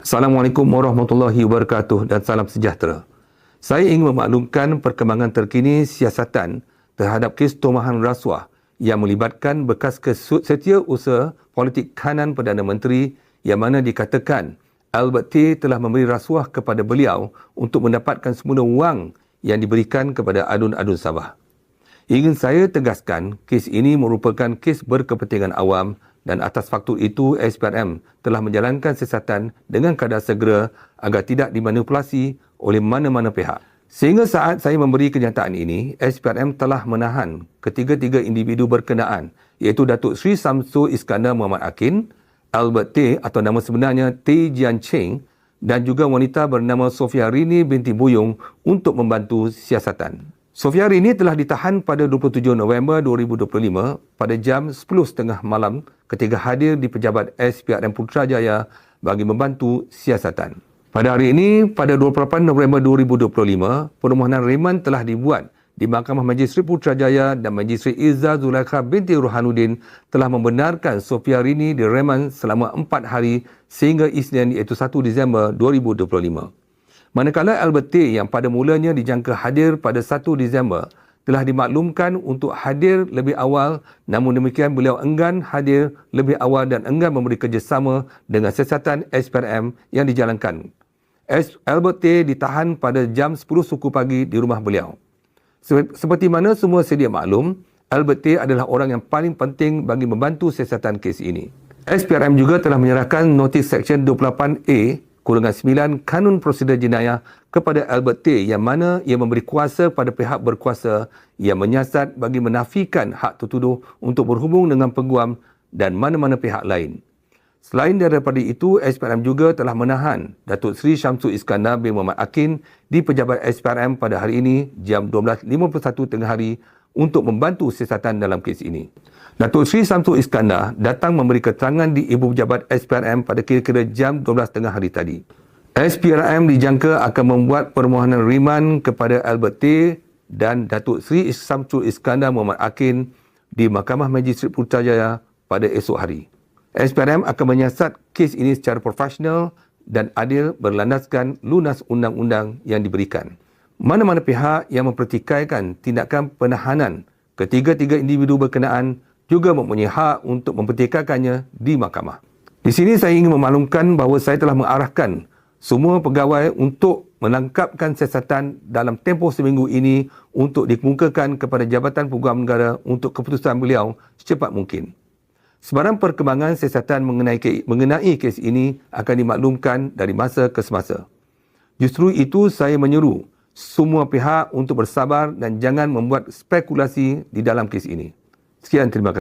Assalamualaikum warahmatullahi wabarakatuh dan salam sejahtera. Saya ingin memaklumkan perkembangan terkini siasatan terhadap kes tomahan rasuah yang melibatkan bekas setiausaha politik kanan Perdana Menteri yang mana dikatakan Albert T telah memberi rasuah kepada beliau untuk mendapatkan semula wang yang diberikan kepada adun-adun Sabah. Ingin saya tegaskan, kes ini merupakan kes berkepentingan awam dan atas faktor itu SPRM telah menjalankan siasatan dengan kadar segera agar tidak dimanipulasi oleh mana-mana pihak. Sehingga saat saya memberi kenyataan ini, SPRM telah menahan ketiga-tiga individu berkenaan iaitu Datuk Sri Samsul Iskandar Muhammad Akin, Albert T atau nama sebenarnya T Jian Cheng dan juga wanita bernama Sofia Rini binti Buyung untuk membantu siasatan. Sofia Rini telah ditahan pada 27 November 2025 pada jam 10.30 malam ketika hadir di pejabat SPRM Putrajaya bagi membantu siasatan. Pada hari ini, pada 28 November 2025, permohonan reman telah dibuat di Mahkamah Majisteri Putrajaya dan Majisteri Izza Zulaikha binti Rohanuddin telah membenarkan Sofia Rini direman selama 4 hari sehingga Isnin iaitu 1 Disember 2025. Manakala Albert T yang pada mulanya dijangka hadir pada 1 Disember telah dimaklumkan untuk hadir lebih awal namun demikian beliau enggan hadir lebih awal dan enggan memberi kerjasama dengan siasatan SPRM yang dijalankan. Albert T ditahan pada jam 10 suku pagi di rumah beliau. Seperti mana semua sedia maklum, Albert T adalah orang yang paling penting bagi membantu siasatan kes ini. SPRM juga telah menyerahkan notis Seksyen 28A kurungan 9 Kanun Prosedur Jenayah kepada Albert T yang mana ia memberi kuasa pada pihak berkuasa yang menyiasat bagi menafikan hak tertuduh untuk berhubung dengan peguam dan mana-mana pihak lain. Selain daripada itu, SPRM juga telah menahan Datuk Seri Syamsul Iskandar bin Muhammad Akin di pejabat SPRM pada hari ini jam 12.51 tengah hari untuk membantu siasatan dalam kes ini. Datuk Sri Samsul Iskandar datang memberi keterangan di Ibu Pejabat SPRM pada kira-kira jam 12 tengah hari tadi. SPRM dijangka akan membuat permohonan riman kepada Albert T dan Datuk Sri Samsul Iskandar Muhammad Akin di Mahkamah Majistret Putrajaya pada esok hari. SPRM akan menyiasat kes ini secara profesional dan adil berlandaskan lunas undang-undang yang diberikan. Mana-mana pihak yang mempertikaikan tindakan penahanan ketiga-tiga individu berkenaan juga mempunyai hak untuk mempertikaikannya di mahkamah. Di sini saya ingin memaklumkan bahawa saya telah mengarahkan semua pegawai untuk menangkapkan siasatan dalam tempoh seminggu ini untuk dikemukakan kepada Jabatan Peguam Negara untuk keputusan beliau secepat mungkin. Sebarang perkembangan siasatan mengenai mengenai kes ini akan dimaklumkan dari masa ke semasa. Justru itu saya menyeru semua pihak untuk bersabar dan jangan membuat spekulasi di dalam kes ini. Sekian terima kasih.